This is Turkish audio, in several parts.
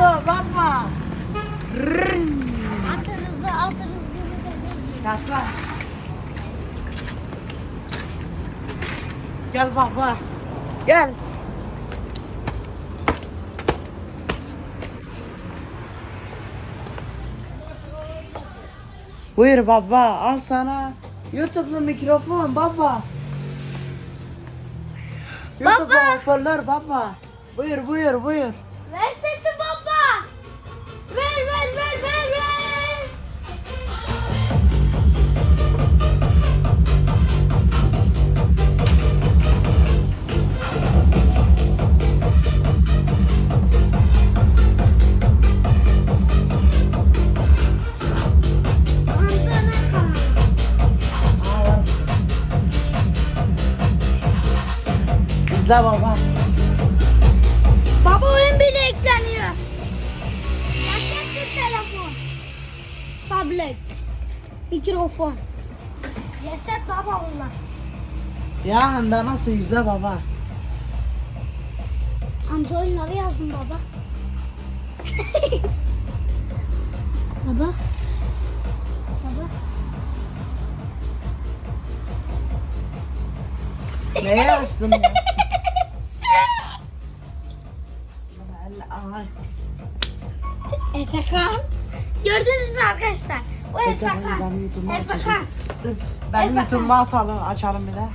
YouTube baba. Rrrn. Atırızı atırızı. Yaslan. Gel baba. Gel. Buyur baba al sana YouTube'lu mikrofon baba. YouTube hoparlör baba. Buyur buyur buyur. Ver sesi İzle baba. Baba oyun bile ekleniyor. Paketli telefon. Tablet. Mikrofon. Yaşat baba bunlar. Ya de nasıl izle baba. Amca oyunları yazdım baba. baba. Baba. Neye açtın Efekan. Gördünüz mü arkadaşlar? O Efekan, Efekan. ben. YouTube'umu atalım, açalım bir de.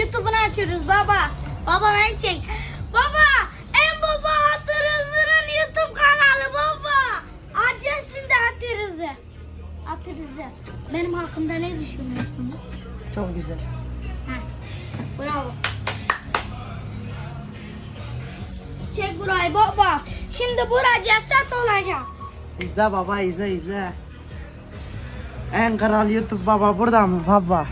YouTube'unu açıyoruz baba. Baba ben çek. Baba en baba Atırızı'nın YouTube kanalı baba. Açın şimdi Atırızı. Atırızı. Benim hakkımda ne düşünüyorsunuz? Çok güzel. Heh. Bravo. Çek burayı baba. Şimdi bura ceset olacak. İzle baba, izle izle. En kral YouTube baba burada mı baba?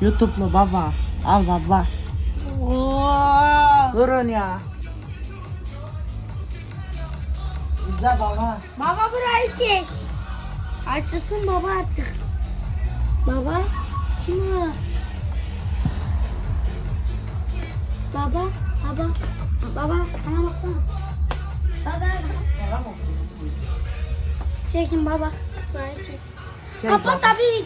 YouTube'lu baba. Al baba. Oo. Durun ya. İzle baba. Baba burayı çek. Açılsın baba artık. Baba kim o? Baba, baba, baba bana baksana. Baba, çekin baba. Çek. Kapat tabii video.